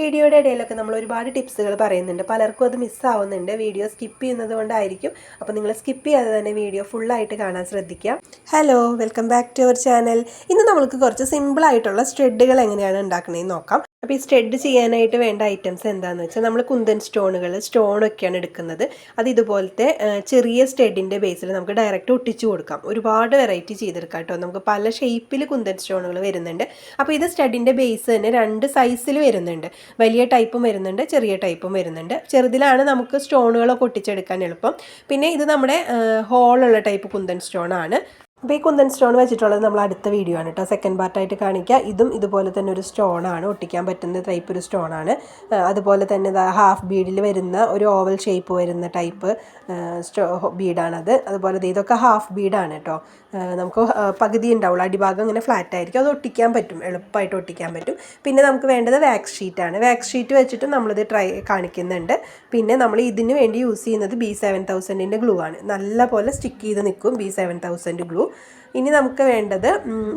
വീഡിയോയുടെ ഇടയിലൊക്കെ നമ്മൾ ഒരുപാട് ടിപ്സുകൾ പറയുന്നുണ്ട്. പലർക്കും അത് മിസ്സാവുന്നുണ്ട് വീഡിയോ സ്കിപ്പ് ചെയ്യുന്നത് കൊണ്ടായിരിക്കും. അപ്പോൾ നിങ്ങൾ സ്കിപ്പ് ചെയ്യാതെ തന്നെ വീഡിയോ ഫുള്ളായിട്ട് കാണാൻ ശ്രദ്ധിക്കുക. Hello welcome back to our channel ഇന്ന് നമുക്ക് കുറച്ച് സിമ്പിൾ ആയിട്ടുള്ള സ്റ്റെഡുകൾ എങ്ങനെയാണ് ഉണ്ടാക്കുന്നതെന്ന് നോക്കാം. അപ്പോൾ ഈ സ്റ്റെഡ് ചെയ്യാനായിട്ട് വേണ്ട ഐറ്റംസ് എന്താണെന്ന് വെച്ചാൽ നമ്മൾ കുന്തൻ സ്റ്റോണുകൾ സ്റ്റോണൊക്കെയാണ് എടുക്കുന്നത്. അത് ഇതുപോലത്തെ ചെറിയ സ്റ്റെഡിന്റെ ബേസിൽ നമുക്ക് ഡയറക്റ്റ് ഒട്ടിച്ചു കൊടുക്കാം. ഒരുപാട് വെറൈറ്റി ചെയ്തെടുക്കാം കേട്ടോ. നമുക്ക് പല ഷേപ്പിൽ കുന്തൻ സ്റ്റോണുകൾ വരുന്നുണ്ട്. അപ്പോൾ ഇത് സ്റ്റഡിന്റെ ബേസ് തന്നെ രണ്ട് സൈസിൽ വരുന്നുണ്ട്. വലിയ ടൈപ്പും വരുന്നുണ്ട് ചെറിയ ടൈപ്പും വരുന്നുണ്ട്. ചെറുതിലാണ് നമുക്ക് സ്റ്റോണുകളൊക്കെ ഒട്ടിച്ചെടുക്കാൻ എളുപ്പം. പിന്നെ ഇത് നമ്മുടെ ഹോളുള്ള ടൈപ്പ് കുന്തൻ സ്റ്റോൺ ആണ് അപ്പോൾ ഈ കുന്തൻ സ്റ്റോൺ വെച്ചിട്ടുള്ളത് നമ്മൾ അടുത്ത വീഡിയോ ആണ് കേട്ടോ. സെക്കൻഡ് പാർട്ടായിട്ട് കാണിക്കുക ഇതും ഇതുപോലെ തന്നെ ഒരു സ്റ്റോൺ ആണ്. ഒട്ടിക്കാൻ പറ്റുന്ന ടൈപ്പ് ഒരു സ്റ്റോൺ ആണ്. അതുപോലെ തന്നെ ഹാഫ് ബീഡിൽ വരുന്ന ഒരു ഓവൽ ഷേപ്പ് വരുന്ന ടൈപ്പ് സ്റ്റോ ബീഡാണത് അതുപോലെ ഇതൊക്കെ ഹാഫ് ബീഡാണ് കേട്ടോ. നമുക്ക് പകുതി ഉണ്ടാവുള്ളൂ. അടിഭാഗം ഇങ്ങനെ ഫ്ലാറ്റ് ആയിരിക്കും. അത് ഒട്ടിക്കാൻ പറ്റും. എളുപ്പമായിട്ട് ഒട്ടിക്കാൻ പറ്റും. പിന്നെ നമുക്ക് വേണ്ടത് വാക്സ് ഷീറ്റാണ് വാക്സ് ഷീറ്റ് വെച്ചിട്ട് നമ്മളിത് ട്രൈ കാണിക്കുന്നുണ്ട്. പിന്നെ നമ്മൾ ഇതിന് വേണ്ടി യൂസ് ചെയ്യുന്നത് ബി സെവൻ തൗസൻഡിന്റെ ഗ്ലൂ ആണ്. നല്ലപോലെ സ്റ്റിക്ക് ചെയ്ത് നിൽക്കും ബി സെവൻ തൗസൻഡ് ഗ്ലൂ ഇനി നമുക്ക് വേണ്ടത്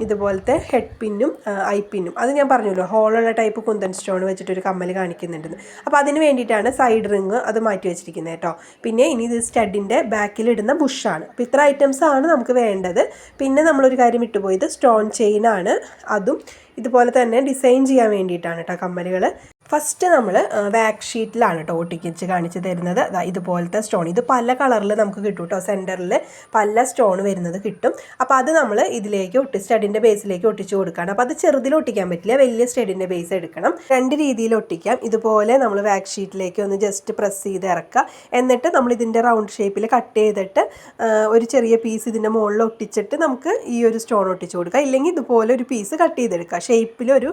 ഇതുപോലത്തെ ഹെഡ് പിന്നും ഐ പിന്നും അത് ഞാൻ പറഞ്ഞല്ലോ ഹോളുള്ള ടൈപ്പ് കുന്തൻ സ്റ്റോൺ വെച്ചിട്ടൊരു കമ്മൽ കാണിക്കുന്നുണ്ടെന്ന്. അപ്പോൾ അതിന് വേണ്ടിയിട്ടാണ് സൈഡ് റിങ് അത് മാറ്റി വെച്ചിരിക്കുന്നത് കേട്ടോ. പിന്നെ ഇനി ഇത് സ്റ്റഡിന്റെ ബാക്കിലിടുന്ന ബുഷാണ് അപ്പോൾ ഇത്ര ഐറ്റംസ് ആണ് നമുക്ക് വേണ്ടത്. പിന്നെ നമ്മളൊരു കാര്യം വിട്ടുപോയത് സ്റ്റോൺ ചെയിനാണ് അതും ഇതുപോലെ തന്നെ ഡിസൈൻ ചെയ്യാൻ വേണ്ടിയിട്ടാണ് കേട്ടോ കമ്മലുകൾ ഫസ്റ്റ് നമ്മൾ വാക്ക് ഷീറ്റിലാണ് കേട്ടോ ഒട്ടിക്കിച്ച് കാണിച്ച് തരുന്നത്. ഇതുപോലത്തെ സ്റ്റോൺ. ഇത് പല കളറിൽ നമുക്ക് കിട്ടും കേട്ടോ സെന്ററിൽ പല സ്റ്റോൺ വരുന്നത് കിട്ടും. അപ്പോൾ അത് നമ്മൾ ഇതിലേക്ക് ഒട്ടി സ്റ്റഡിന്റെ ബേസിലേക്ക് ഒട്ടിച്ച് കൊടുക്കുകയാണ് അപ്പോൾ അത് ചെറുതിൽ ഒട്ടിക്കാൻ പറ്റില്ല വലിയ സ്റ്റഡിന്റെ ബേസ് എടുക്കണം. രണ്ട് രീതിയിൽ ഒട്ടിക്കാം. ഇതുപോലെ നമ്മൾ വാക്ക് ഷീറ്റിലേക്ക് ഒന്ന് ജസ്റ്റ് പ്രസ് ചെയ്ത് ഇറക്കുക. എന്നിട്ട് നമ്മൾ ഇതിന്റെ റൗണ്ട് ഷേപ്പിൽ കട്ട് ചെയ്തിട്ട് ഒരു ചെറിയ പീസ് ഇതിന്റെ മുകളിൽ ഒട്ടിച്ചിട്ട് നമുക്ക് ഈ ഒരു സ്റ്റോൺ ഒട്ടിച്ച് കൊടുക്കുക ഇല്ലെങ്കിൽ ഇതുപോലെ ഒരു പീസ് കട്ട് ചെയ്തെടുക്കുക ഷേപ്പിലൊരു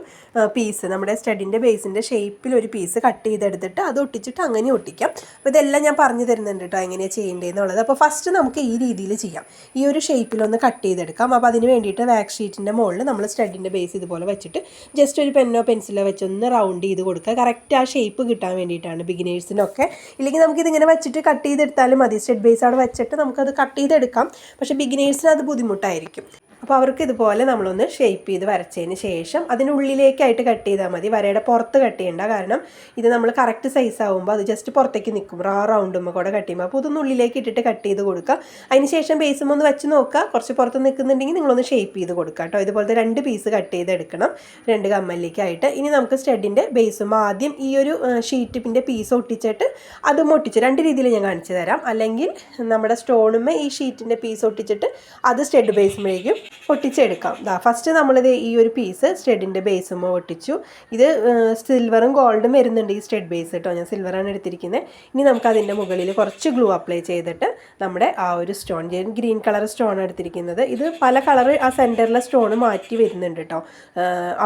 പീസ് നമ്മുടെ സ്റ്റഡിന്റെ ബേസിന്റെ ഷേപ്പിൽ ഒരു പീസ് കട്ട് ചെയ്തെടുത്തിട്ട് അത് ഒട്ടിച്ചിട്ട് അങ്ങനെ ഒട്ടിക്കാം. അപ്പോൾ ഇതെല്ലാം ഞാൻ പറഞ്ഞു തരുന്നുണ്ട് കേട്ടോ എങ്ങനെയാണ് ചെയ്യേണ്ടതെന്നുള്ളത് അപ്പോൾ ഫസ്റ്റ് നമുക്ക് ഈ രീതിയിൽ ചെയ്യാം. ഈ ഒരു ഷേപ്പിലൊന്ന് കട്ട് ചെയ്തെടുക്കാം. അപ്പോൾ അതിന് വേണ്ടിയിട്ട് വാക്സ് ഷീറ്റിന്റെ മുകളിൽ നമ്മൾ സ്റ്റഡിന്റെ ബേസ് ഇതുപോലെ വെച്ചിട്ട് ജസ്റ്റ് ഒരു പെന്നോ പെൻസിലോ വെച്ചൊന്ന് റൗണ്ട് ചെയ്ത് കൊടുക്കുക. കറക്റ്റ് ആ ഷേപ്പ് കിട്ടാൻ വേണ്ടിയിട്ടാണ് ബിഗിനേഴ്സിനൊക്കെ ഇല്ലെങ്കിൽ നമുക്കിതിങ്ങനെ വെച്ചിട്ട് കട്ട് ചെയ്തെടുത്താലും മതി. സ്റ്റെഡ് ബേസ് അവിടെ വെച്ചിട്ട് നമുക്കത് കട്ട് ചെയ്തെടുക്കാം. പക്ഷേ ബിഗിനേഴ്സിന് അത് ബുദ്ധിമുട്ടായിരിക്കും. അപ്പോൾ അവർക്ക് ഇതുപോലെ നമ്മളൊന്ന് ഷേപ്പ് ചെയ്ത് വരച്ചതിന് ശേഷം അതിനുള്ളിലേക്കായിട്ട് കട്ട് ചെയ്താൽ മതി. വരയുടെ പുറത്ത് കട്ട് ചെയ്യേണ്ട. കാരണം ഇത് നമ്മൾ കറക്റ്റ് സൈസ് ആകുമ്പോൾ അത് ജസ്റ്റ് പുറത്തേക്ക് നിൽക്കും. റാ റൗണ്ടുമ്പോൾ കൂടെ കട്ട് ചെയ്യുമ്പോൾ അപ്പോൾ ഇതൊന്ന് ഉള്ളിലേക്ക് ഇട്ടിട്ട് കട്ട് ചെയ്ത് കൊടുക്കുക. അതിന് ശേഷം ബേസും ഒന്ന് വെച്ച് നോക്കുക. കുറച്ച് പുറത്ത് നിൽക്കുന്നുണ്ടെങ്കിൽ നിങ്ങളൊന്ന് ഷേപ്പ് ചെയ്ത് കൊടുക്കുക കേട്ടോ. ഇതുപോലത്തെ രണ്ട് പീസ് കട്ട് ചെയ്തെടുക്കണം. രണ്ട് കമ്മലിലേക്കായിട്ട്. ഇനി നമുക്ക് സ്റ്റഡിന്റെ ബേസും ആദ്യം ഈ ഒരു ഷീറ്റിന്റെ പീസ് ഒട്ടിച്ചിട്ട് അത് ഒട്ടിച്ച് രണ്ട് രീതിയിൽ ഞാൻ കാണിച്ചു തരാം. അല്ലെങ്കിൽ നമ്മുടെ സ്റ്റോണുമ്മേ ഈ ഷീറ്റിന്റെ പീസ് ഒട്ടിച്ചിട്ട് അത് സ്റ്റെഡ് ബേസുമ്പോഴേക്കും ഒട്ടിച്ചെടുക്കാം. ദാ ഫസ്റ്റ് നമ്മളിത് ഈ ഒരു പീസ് സ്റ്റെഡിന്റെ ബേസും ഒട്ടിച്ചു. ഇത് സിൽവറും ഗോൾഡും വരുന്നുണ്ട് ഈ സ്റ്റെഡ് ബേസ് കേട്ടോ ഞാൻ സിൽവറാണ് എടുത്തിരിക്കുന്നത് ഇനി നമുക്ക് അതിന്റെ മുകളിൽ കുറച്ച് ഗ്ലൂ അപ്ലൈ ചെയ്തിട്ട് നമ്മുടെ ആ ഒരു സ്റ്റോൺ ഗ്രീൻ കളർ സ്റ്റോൺ എടുത്തിരിക്കുന്നത്. ഇത് പല കളർ ആ സെന്ററിലെ സ്റ്റോൺ മാറ്റി വരുന്നുണ്ട് കേട്ടോ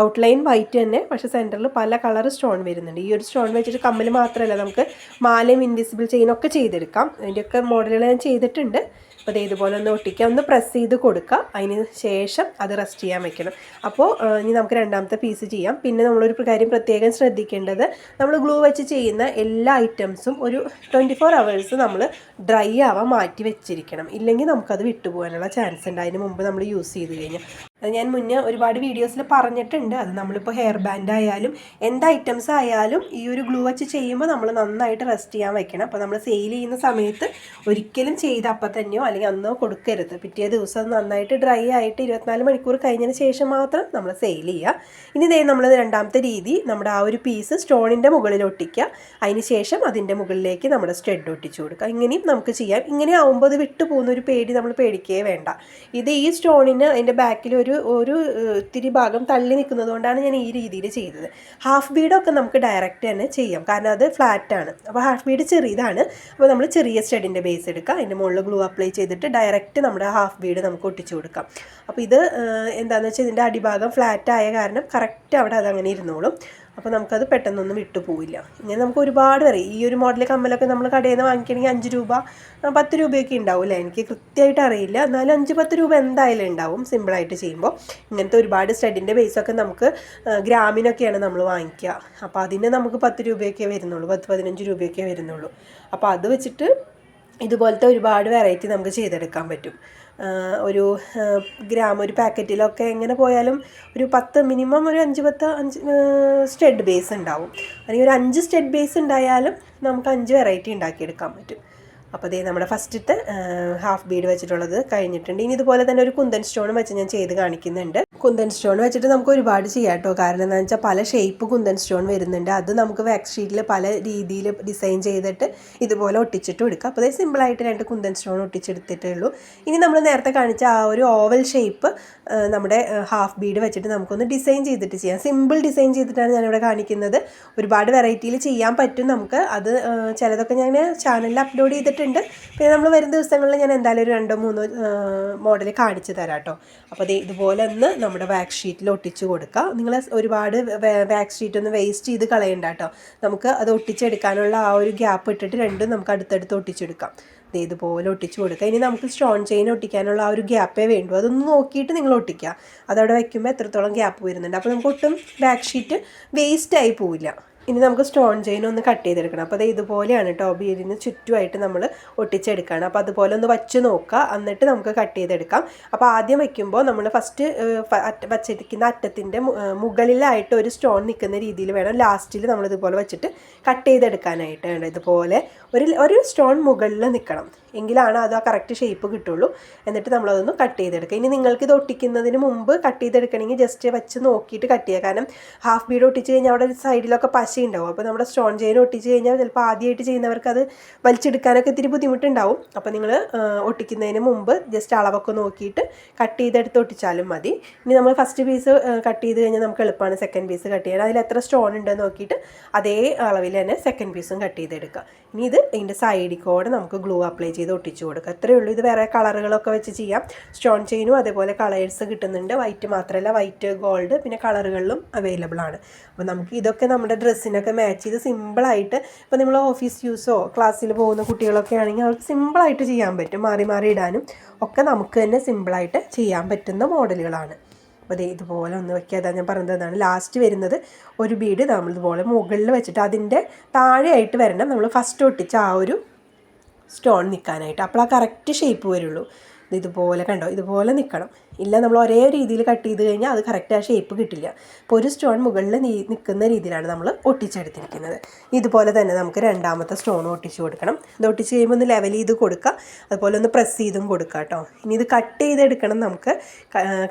ഔട്ട്ലൈൻ വൈറ്റ് തന്നെ പക്ഷേ സെന്ററിൽ പല കളർ സ്റ്റോൺ വരുന്നുണ്ട്. ഈ ഒരു സ്റ്റോൺ വെച്ചിട്ട് കമ്മൽ മാത്രമല്ല നമുക്ക് മാലയും ഇൻവിസിബിൾ ചെയിനൊക്കെ ചെയ്തെടുക്കാം. അതിന്റെയൊക്കെ മോഡലുകൾ ഞാൻ ചെയ്തിട്ടുണ്ട്. അപ്പോൾ അത് ഇതുപോലെ ഒന്ന് ഒട്ടിക്കുക ഒന്ന് പ്രസ് ചെയ്ത് കൊടുക്കുക അതിന് ശേഷം അത് റെസ്റ്റ് ചെയ്യാൻ വെക്കണം. അപ്പോൾ ഇനി നമുക്ക് രണ്ടാമത്തെ പീസ് ചെയ്യാം. പിന്നെ നമ്മളൊരു കാര്യം പ്രത്യേകം ശ്രദ്ധിക്കേണ്ടത് നമ്മൾ ഗ്ലൂ വെച്ച് ചെയ്യുന്ന എല്ലാ ഐറ്റംസും ഒരു ട്വന്റി ഫോർ അവേഴ്സ് നമ്മൾ ഡ്രൈ ആവാൻ മാറ്റി വെച്ചിരിക്കണം. ഇല്ലെങ്കിൽ നമുക്കത് വിട്ടുപോകാനുള്ള ചാൻസ് ഉണ്ട്. അതിന് മുമ്പ് നമ്മൾ യൂസ് ചെയ്ത് കഴിഞ്ഞാൽ. അത് ഞാൻ മുന്നേ ഒരുപാട് വീഡിയോസിൽ പറഞ്ഞിട്ടുണ്ട്. അത് നമ്മളിപ്പോൾ ഹെയർ ബാൻഡ് ആയാലും എന്ത് ഐറ്റംസ് ആയാലും ഈ ഒരു ഗ്ലൂ വെച്ച് ചെയ്യുമ്പോൾ നമ്മൾ നന്നായിട്ട് റെസ്റ്റ് ചെയ്യാൻ വെക്കണം. അപ്പോൾ നമ്മൾ സെയിൽ ചെയ്യുന്ന സമയത്ത് ഒരിക്കലും ചെയ്ത് അപ്പം തന്നെയോ അല്ലെങ്കിൽ അന്നോ കൊടുക്കരുത്. പിറ്റേ ദിവസം നന്നായിട്ട് ഡ്രൈ ആയിട്ട് ഇരുപത്തിനാല് മണിക്കൂർ കഴിഞ്ഞതിന് ശേഷം മാത്രം നമ്മൾ സെയിൽ ചെയ്യുക ഇനി ഇതേ നമ്മൾ രണ്ടാമത്തെ രീതി നമ്മുടെ ആ ഒരു പീസ് സ്റ്റോണിന്റെ മുകളിൽ ഒട്ടിക്കുക. അതിന് ശേഷം അതിന്റെ മുകളിലേക്ക് നമ്മുടെ സ്റ്റെഡ് ഒട്ടിച്ചു കൊടുക്കുക. ഇങ്ങനെയും നമുക്ക് ചെയ്യാം. ഇങ്ങനെ ആവുമ്പോൾ അത് വിട്ടു പോകുന്ന ഒരു പേടി നമ്മൾ പേടിക്കുകയേ വേണ്ട. ഇത് ഈ സ്റ്റോണിന് അതിന്റെ ബാക്കിൽ ഒരു ഒരു ഒരു ഇത്തിരി ഭാഗം തള്ളി നിൽക്കുന്നത് കൊണ്ടാണ് ഞാൻ ഈ രീതിയിൽ ചെയ്തത്. ഹാഫ് ബീഡൊക്കെ നമുക്ക് ഡയറക്റ്റ് തന്നെ ചെയ്യാം. കാരണം അത് ഫ്ലാറ്റാണ് അപ്പോൾ ഹാഫ് ബീഡ് ചെറിയതാണ്. അപ്പോൾ നമ്മൾ ചെറിയ സ്റ്റഡിന്റെ ബേസ് എടുക്കുക അതിന്റെ മുകളിൽ ഗ്ലൂ അപ്ലൈ ചെയ്തിട്ട് ഡയറക്റ്റ് നമ്മുടെ ഹാഫ് ബീഡ് നമുക്ക് ഒട്ടിച്ചു കൊടുക്കാം. അപ്പോൾ ഇത് എന്താണെന്ന് വെച്ചാൽ ഇതിന്റെ അടിഭാഗം ഫ്ലാറ്റായ കാരണം കറക്റ്റ് അവിടെ അതങ്ങനെ ഇരുന്നോളും. അപ്പോൾ നമുക്കത് പെട്ടെന്നൊന്നും വിട്ടു പോവില്ല. ഇങ്ങനെ നമുക്ക് ഒരുപാട് അറിയാം ഈ ഒരു മോഡൽ കമ്മലൊക്കെ നമ്മൾ കടയിൽ നിന്ന് വാങ്ങിക്കണമെങ്കിൽ അഞ്ച് രൂപ പത്ത് രൂപയൊക്കെ ഉണ്ടാവില്ല എനിക്ക് കൃത്യമായിട്ട് അറിയില്ല. എന്നാലും അഞ്ച് പത്ത് രൂപ എന്തായാലും ഉണ്ടാവും സിമ്പിളായിട്ട് ചെയ്യുമ്പോൾ. ഇങ്ങനത്തെ ഒരുപാട് സ്റ്റഡിന്റെ ബേസൊക്കെ നമുക്ക് ഗ്രാമിനൊക്കെയാണ് നമ്മൾ വാങ്ങിക്കുക. അപ്പോൾ അതിന് നമുക്ക് പത്ത് രൂപയൊക്കെ വരുന്നുള്ളൂ. പത്ത് പതിനഞ്ച് രൂപയൊക്കെ വരുന്നുള്ളൂ. അപ്പോൾ അത് വെച്ചിട്ട് ഇതുപോലത്തെ ഒരുപാട് വെറൈറ്റി നമുക്ക് ചെയ്തെടുക്കാൻ പറ്റും. ഒരു ഗ്രാം ഒരു പാക്കറ്റിലൊക്കെ എങ്ങനെ പോയാലും ഒരു പത്ത് മിനിമം ഒരു അഞ്ച് പത്ത് അഞ്ച് സ്റ്റെഡ് ബേസ് ഉണ്ടാവും. അല്ലെങ്കിൽ ഒരു അഞ്ച് സ്റ്റെഡ് ബേസ് ഉണ്ടായാലും നമുക്ക് അഞ്ച് വെറൈറ്റി ഉണ്ടാക്കിയെടുക്കാൻ പറ്റും. അപ്പോൾ ഇതേ നമ്മുടെ ഫസ്റ്റത്തെ ഹാഫ് ബീഡ് വെച്ചിട്ടുള്ളത് കഴിഞ്ഞിട്ടുണ്ട്. ഇനി ഇതുപോലെ തന്നെ ഒരു കുന്തൻ സ്റ്റോൺ വെച്ച് ഞാൻ ചെയ്ത് കാണിക്കുന്നുണ്ട്. കുന്തൻ സ്റ്റോൺ വെച്ചിട്ട് നമുക്ക് ഒരുപാട് ചെയ്യാം കേട്ടോ. കാരണം എന്താണെന്ന് വെച്ചാൽ പല ഷേപ്പ് കുന്തൻ സ്റ്റോൺ വരുന്നുണ്ട്. അത് നമുക്ക് വാക്സ് ഷീറ്റിൽ പല രീതിയിൽ ഡിസൈൻ ചെയ്തിട്ട് ഇതുപോലെ ഒട്ടിച്ചിട്ട് എടുക്കാം. അപ്പോൾ അതേ സിമ്പിളായിട്ട് രണ്ട് കുന്തൻ സ്റ്റോൺ ഒട്ടിച്ചെടുത്തിട്ടേ ഉള്ളൂ. ഇനി നമ്മൾ നേരത്തെ കാണിച്ച ആ ഒരു ഓവൽ ഷേപ്പ് നമ്മുടെ ഹാഫ് ബീഡ് വെച്ചിട്ട് നമുക്കൊന്ന് ഡിസൈൻ ചെയ്തിട്ട് ചെയ്യാം. സിമ്പിൾ ഡിസൈൻ ചെയ്തിട്ടാണ് ഞാനിവിടെ കാണിക്കുന്നത്. ഒരുപാട് വെറൈറ്റിയിൽ ചെയ്യാൻ പറ്റും നമുക്ക്. അത് ചിലതൊക്കെ ഞാൻ ചാനലിൽ അപ്ലോഡ് ചെയ്തിട്ടുണ്ട് പിന്നെ നമ്മൾ വരും ദിവസങ്ങളിൽ ഞാൻ എന്തായാലും ഒരു രണ്ടോ മൂന്നോ മോഡൽ കാണിച്ചു തരാം കേട്ടോ അപ്പോൾ അത് ഇതുപോലെ ഒന്ന് നമ്മുടെ വാക്സ് ഷീറ്റിൽ ഒട്ടിച്ച് കൊടുക്കുക നിങ്ങൾ ഒരുപാട് വാക്സ് ഷീറ്റ് ഒന്ന് വേസ്റ്റ് ചെയ്ത് കളയണ്ട കേട്ടോ നമുക്ക് അത് ഒട്ടിച്ചെടുക്കാനുള്ള ആ ഒരു ഗ്യാപ്പ് ഇട്ടിട്ട് രണ്ടും നമുക്ക് അടുത്തടുത്ത് ഒട്ടിച്ചെടുക്കാം. ഇതുപോലെ ഒട്ടിച്ച് കൊടുക്കുക ഇനി നമുക്ക് സ്റ്റോൺ ചെയിൻ ഒട്ടിക്കാനുള്ള ആ ഒരു ഗ്യാപ്പേ വേണ്ടൂ. അതൊന്ന് നോക്കിയിട്ട് നിങ്ങൾ ഒട്ടിക്കുക. അതവിടെ വയ്ക്കുമ്പോൾ എത്രത്തോളം ഗ്യാപ്പ് വരുന്നുണ്ട്. അപ്പോൾ നമുക്ക് ഒട്ടും ബാക്ക് ഷീറ്റ് വേസ്റ്റായി പോവില്ല. ഇനി നമുക്ക് സ്റ്റോൺ ചെയിൻ ഒന്ന് കട്ട് ചെയ്തെടുക്കണം. അപ്പോൾ അത് ഇതുപോലെയാണ് കേട്ടോ ബീഡിന് ചുറ്റുമായിട്ട് നമ്മൾ ഒട്ടിച്ചെടുക്കുകയാണ് അപ്പോൾ അതുപോലെ ഒന്ന് വച്ച് നോക്കുക. എന്നിട്ട് നമുക്ക് കട്ട് ചെയ്തെടുക്കാം. അപ്പോൾ ആദ്യം വയ്ക്കുമ്പോൾ നമ്മൾ ഫസ്റ്റ് വച്ചിരിക്കുന്ന അറ്റത്തിന്റെ മുകളിലായിട്ട് ഒരു സ്റ്റോൺ നിൽക്കുന്ന രീതിയിൽ വേണം ലാസ്റ്റിൽ നമ്മൾ ഇതുപോലെ വെച്ചിട്ട് കട്ട് ചെയ്തെടുക്കാനായിട്ട്. വേണം ഇതുപോലെ ഒരു ഒരു സ്റ്റോൺ മുകളിൽ നിൽക്കണം എങ്കിലാണ് അത് ആ കറക്റ്റ് ഷേപ്പ് കിട്ടുള്ളൂ. എന്നിട്ട് നമ്മളതൊന്ന് കട്ട് ചെയ്തെടുക്കുക. ഇനി നിങ്ങൾക്ക് ഇത് ഒട്ടിക്കുന്നതിന് മുമ്പ് കട്ട് ചെയ്തെടുക്കണമെങ്കിൽ ജസ്റ്റ് വെച്ച് നോക്കിയിട്ട് കട്ട് ചെയ്യുക. കാരണം ഹാഫ് ബീഡ് ഒട്ടിച്ച് കഴിഞ്ഞാൽ അവിടെ സൈഡിലൊക്കെ പശ ഉണ്ടാവും അപ്പോൾ നമ്മുടെ സ്റ്റോൺ ചെയിൻ ഒട്ടിച്ച് കഴിഞ്ഞാൽ ചിലപ്പോൾ ആദ്യമായിട്ട് ചെയ്യുന്നവർക്ക് അത് വലിച്ചെടുക്കാനൊക്കെ ഇത്തിരി ബുദ്ധിമുട്ടുണ്ടാവും. അപ്പോൾ നിങ്ങൾ ഒട്ടിക്കുന്നതിന് മുമ്പ് ജസ്റ്റ് അളവൊക്കെ നോക്കിയിട്ട് കട്ട് ചെയ്തെടുത്ത് ഒട്ടിച്ചാലും മതി. ഇനി നമ്മൾ ഫസ്റ്റ് പീസ് കട്ട് ചെയ്ത് കഴിഞ്ഞാൽ നമുക്ക് എളുപ്പമാണ് സെക്കൻഡ് പീസ് കട്ട് ചെയ്യാൻ. അതിൽ എത്ര സ്റ്റോൺ ഉണ്ടെന്ന് നോക്കിയിട്ട് അതേ അളവിൽ തന്നെ സെക്കൻഡ് പീസും കട്ട് ചെയ്തെടുക്കുക. ഇനി ഇത് ഇതിന്റെ സൈഡിൽ കൂടെ നമുക്ക് ഗ്ലൂ അപ്ലൈ ചെയ്ത് ഒട്ടിച്ചു കൊടുക്കുക. അത്രയേ ഉള്ളൂ. ഇത് വേറെ കളറുകളൊക്കെ വെച്ച് ചെയ്യാം. സ്റ്റോൺ ചെയിനും അതേപോലെ കളേഴ്സ് കിട്ടുന്നുണ്ട്. വൈറ്റ് മാത്രമല്ല വൈറ്റ് ഗോൾഡ് പിന്നെ കളറുകളിലും അവൈലബിൾ ആണ്. അപ്പോൾ നമുക്ക് ഇതൊക്കെ നമ്മുടെ ഡ്രസ്സിനൊക്കെ മാച്ച് ചെയ്ത് സിമ്പിളായിട്ട് ഇപ്പോൾ നമ്മൾ ഓഫീസ് യൂസോ ക്ലാസ്സിൽ പോകുന്ന കുട്ടികളൊക്കെ ആണെങ്കിൽ അവർക്ക് സിമ്പിളായിട്ട് ചെയ്യാൻ പറ്റും. മാറി മാറി ഇടാനും ഒക്കെ നമുക്ക് തന്നെ സിമ്പിളായിട്ട് ചെയ്യാൻ പറ്റുന്ന മോഡലുകളാണ്. അപ്പോൾ ദേ ഇതുപോലെ ഒന്ന് വയ്ക്കുക അതാ ഞാൻ പറഞ്ഞത് അതാണ്. ലാസ്റ്റ് വരുന്നത് ഒരു ബീഡ് നമ്മൾ ഇതുപോലെ മുകളിൽ വെച്ചിട്ട് അതിന്റെ താഴെയായിട്ട് വരണം. നമ്മൾ ഫസ്റ്റ് ഒട്ടിച്ച ആ ഒരു സ്റ്റോൺ നിൽക്കാനായിട്ട് അപ്പോൾ ആ കറക്റ്റ് ഷേപ്പ് വരുള്ളൂ. ഇതുപോലെ കണ്ടോ? ഇതുപോലെ നിൽക്കണം ഇല്ല നമ്മൾ ഒരേ രീതിയിൽ കട്ട് ചെയ്ത് കഴിഞ്ഞാൽ അത് കറക്റ്റ് ആ ഷേപ്പ് കിട്ടില്ല. അപ്പോൾ ഒരു സ്റ്റോൺ മുകളിൽ നിൽക്കുന്ന രീതിയിലാണ് നമ്മൾ ഒട്ടിച്ചെടുത്തിരിക്കുന്നത്. ഇതുപോലെ തന്നെ നമുക്ക് രണ്ടാമത്തെ സ്റ്റോൺ ഒട്ടിച്ച് കൊടുക്കണം. ഇത് ഒട്ടിച്ച് കഴിയുമ്പോൾ ഒന്ന് ലെവൽ ചെയ്ത് കൊടുക്കുക. അതുപോലെ ഒന്ന് പ്രസ് ചെയ്തും കൊടുക്കുക കേട്ടോ. ഇനി ഇത് കട്ട് ചെയ്തെടുക്കണം നമുക്ക്.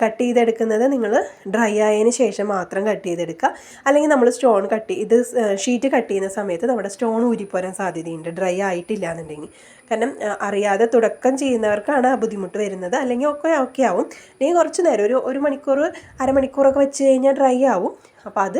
കട്ട് ചെയ്തെടുക്കുന്നത് നിങ്ങൾ ഡ്രൈ ആയതിന് ശേഷം മാത്രം കട്ട് ചെയ്തെടുക്കുക. അല്ലെങ്കിൽ നമ്മൾ സ്റ്റോൺ കട്ട് ഇത് ഷീറ്റ് കട്ട് ചെയ്യുന്ന സമയത്ത് നമ്മുടെ സ്റ്റോൺ ഊരിപ്പോരാൻ സാധ്യതയുണ്ട്. ഡ്രൈ ആയിട്ടില്ല എന്നുണ്ടെങ്കിൽ. കാരണം അറിയാതെ തുടക്കം ചെയ്യുന്നവർക്കാണ് ആ ബുദ്ധിമുട്ട് വരുന്നത്. അല്ലെങ്കിൽ ഒക്കെ ഓക്കെ ആവും. അല്ലെങ്കിൽ കുറച്ച് നേരം ഒരു ഒരു മണിക്കൂർ അരമണിക്കൂറൊക്കെ വെച്ച് കഴിഞ്ഞാൽ ഡ്രൈ ആവും. അപ്പോൾ അത്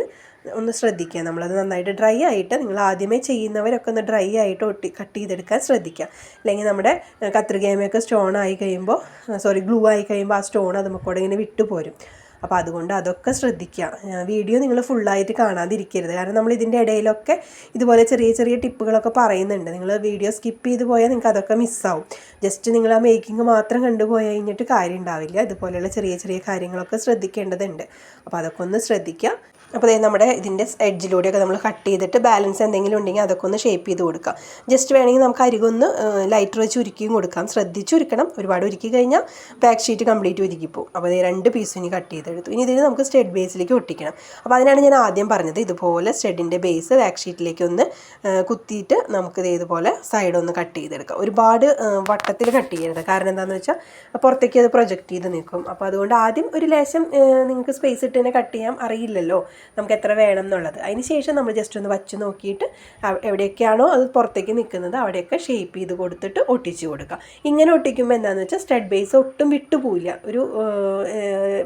ഒന്ന് ശ്രദ്ധിക്കുക നമ്മളത് നന്നായിട്ട് ഡ്രൈ ആയിട്ട് നിങ്ങൾ ആദ്യമേ ചെയ്യുന്നവരൊക്കെ ഒന്ന് ഡ്രൈ ആയിട്ട് ഒട്ടി കട്ട് ചെയ്തെടുക്കാൻ ശ്രദ്ധിക്കുക. അല്ലെങ്കിൽ നമ്മുടെ കത്രികയമൊക്കെ സ്റ്റോൺ ആയി കഴിയുമ്പോൾ സോറി ഗ്ലൂ ആയി കഴിയുമ്പോൾ ആ സ്റ്റോൺ അത് നമുക്കൂടെ ഇങ്ങനെ വിട്ടുപോരും. അപ്പോൾ അതുകൊണ്ട് അതൊക്കെ ശ്രദ്ധിക്കുക. വീഡിയോ നിങ്ങൾ ഫുള്ളായിട്ട് കാണാതിരിക്കരുത്. കാരണം നമ്മൾ ഇതിന്റെ ഇടയിലൊക്കെ ഇതുപോലെ ചെറിയ ചെറിയ ടിപ്പുകളൊക്കെ പറയുന്നുണ്ട്. നിങ്ങൾ വീഡിയോ സ്കിപ്പ് ചെയ്ത് പോയാൽ നിങ്ങൾക്ക് അതൊക്കെ മിസ്സാവും ജസ്റ്റ് നിങ്ങൾ ആ മേക്കിംഗ് മാത്രം കണ്ടുപോയി കഴിഞ്ഞിട്ട് കാര്യം ഉണ്ടാവില്ല ഇതുപോലെയുള്ള ചെറിയ ചെറിയ കാര്യങ്ങളൊക്കെ ശ്രദ്ധിക്കേണ്ടതുണ്ട്. അപ്പോൾ അതൊക്കെ ഒന്ന് ശ്രദ്ധിക്കുക. അപ്പോൾ നമ്മുടെ ഇതിന്റെ എഡ്ജിലൂടെയൊക്കെ നമ്മൾ കട്ട് ചെയ്തിട്ട് ബാലൻസ് എന്തെങ്കിലും ഉണ്ടെങ്കിൽ അതൊക്കെ ഒന്ന് ഷേപ്പ് ചെയ്ത് കൊടുക്കാം. ജസ്റ്റ് വേണമെങ്കിൽ നമുക്ക് അരികൊന്ന് ലൈറ്റർ വെച്ച് ഉരുക്കിയും കൊടുക്കാം. ശ്രദ്ധിച്ച് ഉരുക്കണം. ഒരുപാട് ഉരുക്കി കഴിഞ്ഞാൽ ബാക്ക് ഷീറ്റ് കംപ്ലീറ്റ് ഉരുക്കിപ്പോവും അപ്പോൾ ദേ രണ്ട് പീസും ഇനി കട്ട് ചെയ്തെടുത്തു. ഇനി ഇതിന് നമുക്ക് സ്റ്റെഡ് ബേസിലേക്ക് ഒട്ടിക്കണം. അപ്പോൾ അതിനാണ് ഞാൻ ആദ്യം പറഞ്ഞത് ഇതുപോലെ സ്റ്റെഡിന്റെ ബേസ് ബാക്ക് ഷീറ്റിലേക്ക് ഒന്ന് കുത്തിയിട്ട് നമുക്ക് ഇതുപോലെ സൈഡ് ഒന്ന് കട്ട് ചെയ്തെടുക്കാം. ഒരുപാട് വട്ടത്തിൽ കട്ട് ചെയ്യരുത്. കാരണം എന്താണെന്ന് വെച്ചാൽ പുറത്തേക്ക് അത് പ്രൊജക്റ്റ് ചെയ്ത് നിൽക്കും. അപ്പോൾ അതുകൊണ്ട് ആദ്യം ഒരു ലേശം നിങ്ങൾക്ക് സ്പേസ് ഇട്ട് തന്നെ കട്ട് ചെയ്യാം. അറിയില്ലല്ലോ. നമുക്ക് എത്ര വേണം എന്നുള്ളത്. അതിന് ശേഷം നമ്മൾ ജസ്റ്റ് ഒന്ന് വച്ച് നോക്കിയിട്ട് എവിടെയൊക്കെയാണോ അത് പുറത്തേക്ക് നിൽക്കുന്നത് അവിടെയൊക്കെ ഷേപ്പ് ചെയ്ത് കൊടുത്തിട്ട് ഒട്ടിച്ച് കൊടുക്കുക ഇങ്ങനെ ഒട്ടിക്കുമ്പോൾ എന്താണെന്ന് വെച്ചാൽ സ്റ്റഡ് ബേസ് ഒട്ടും വിട്ടുപോയില്ല ഒരു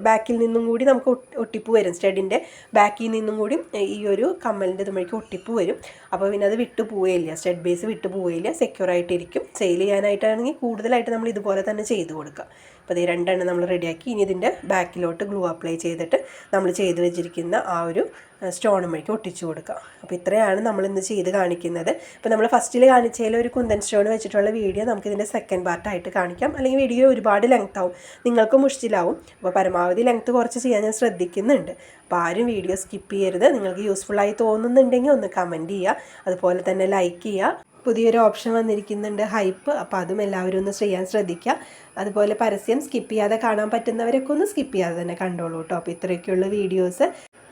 ബാക്കിൽ നിന്നും കൂടി നമുക്ക് ഒട്ടി- ഒട്ടിപ്പ് വരും. സ്റ്റഡിന്റെ ബാക്കിൽ നിന്നും കൂടി ഈ ഒരു കമ്മലിന്റെ ഇതുമ്പോഴേക്ക് ഒട്ടിപ്പ് വരും. അപ്പോൾ പിന്നെ അത് വിട്ടു പോവുകയില്ല സ്റ്റഡ് ബേസ് വിട്ടു പോവുകയില്ല സെക്യൂർ ആയിട്ടിരിക്കും. സെയിൽ ചെയ്യാനായിട്ടാണെങ്കിൽ കൂടുതലായിട്ട് നമ്മൾ ഇതുപോലെ തന്നെ ചെയ്ത് കൊടുക്കുക അപ്പോൾ ഇത് രണ്ടെണ്ണം നമ്മൾ റെഡിയാക്കി ഇനി ഇതിന്റെ ബാക്കിലോട്ട് ഗ്ലൂ അപ്ലൈ ചെയ്തിട്ട് നമ്മൾ ചെയ്ത് വെച്ചിരിക്കുന്ന ആ ഒരു സ്റ്റോൺ വഴിക്ക് ഒട്ടിച്ചു കൊടുക്കുക. അപ്പോൾ ഇത്രയാണ് നമ്മൾ ഇന്ന് ചെയ്ത് കാണിക്കുന്നത്. അപ്പോൾ നമ്മൾ ഫസ്റ്റിൽ കാണിച്ചതിൽ ഒരു കുന്തൻ സ്റ്റോൺ വെച്ചിട്ടുള്ള വീഡിയോ നമുക്ക് ഇതിന്റെ സെക്കൻഡ് പാർട്ടായിട്ട് കാണിക്കാം. അല്ലെങ്കിൽ വീഡിയോ ഒരുപാട് ലെങ്ത് ആവും. നിങ്ങൾക്കും മുഷ്ടിലാവും. അപ്പോൾ പരമാവധി ലെങ്ത് കുറച്ച് ചെയ്യാൻ ഞാൻ ശ്രദ്ധിക്കുന്നുണ്ട്. അപ്പോൾ ആരും വീഡിയോ സ്കിപ്പ് ചെയ്യരുത്. നിങ്ങൾക്ക് യൂസ്ഫുള്ളായി തോന്നുന്നുണ്ടെങ്കിൽ ഒന്ന് കമന്റ് ചെയ്യുക. അതുപോലെ തന്നെ ലൈക്ക് ചെയ്യുക. പുതിയൊരു ഓപ്ഷൻ വന്നിരിക്കുന്നുണ്ട് ഹൈപ്പ് അപ്പോൾ അതും എല്ലാവരും ഒന്ന് ചെയ്യാൻ ശ്രദ്ധിക്കുക. അതുപോലെ പരസ്യം സ്കിപ്പ് ചെയ്യാതെ കാണാൻ പറ്റുന്നവരൊക്കെ ഒന്ന് സ്കിപ്പ് ചെയ്യാതെ തന്നെ കണ്ടോളൂ കേട്ടോ അപ്പോൾ ഇത്രയൊക്കെയുള്ള വീഡിയോസ്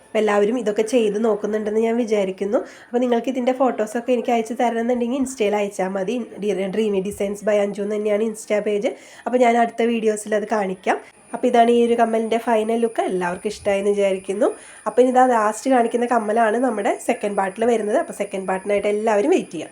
അപ്പോൾ എല്ലാവരും ഇതൊക്കെ ചെയ്ത് നോക്കുന്നുണ്ടെന്ന് ഞാൻ വിചാരിക്കുന്നു. അപ്പോൾ നിങ്ങൾക്ക് ഇതിന്റെ ഫോട്ടോസൊക്കെ എനിക്ക് അയച്ചു തരണമെന്നുണ്ടെങ്കിൽ ഇൻസ്റ്റയിൽ അയച്ചാൽ മതി. ഡ്രീമി ഡിസൈൻസ് ബൈ അഞ്ചു എന്ന് തന്നെയാണ് ഇൻസ്റ്റാ പേജ്. അപ്പോൾ ഞാൻ അടുത്ത വീഡിയോസിൽ അത് കാണിക്കാം. അപ്പോൾ ഇതാണ് ഈ ഒരു കമ്മലിന്റെ ഫൈനൽ ലുക്ക് എല്ലാവർക്കും ഇഷ്ടമായെന്ന് വിചാരിക്കുന്നു. അപ്പോൾ ഇതാ ലാസ്റ്റ് കാണിക്കുന്ന കമ്മലാണ് നമ്മുടെ സെക്കൻഡ് പാർട്ടിൽ വരുന്നത്. അപ്പോൾ സെക്കൻഡ് പാർട്ടിനായിട്ട് എല്ലാവരും വെയിറ്റ് ചെയ്യാം.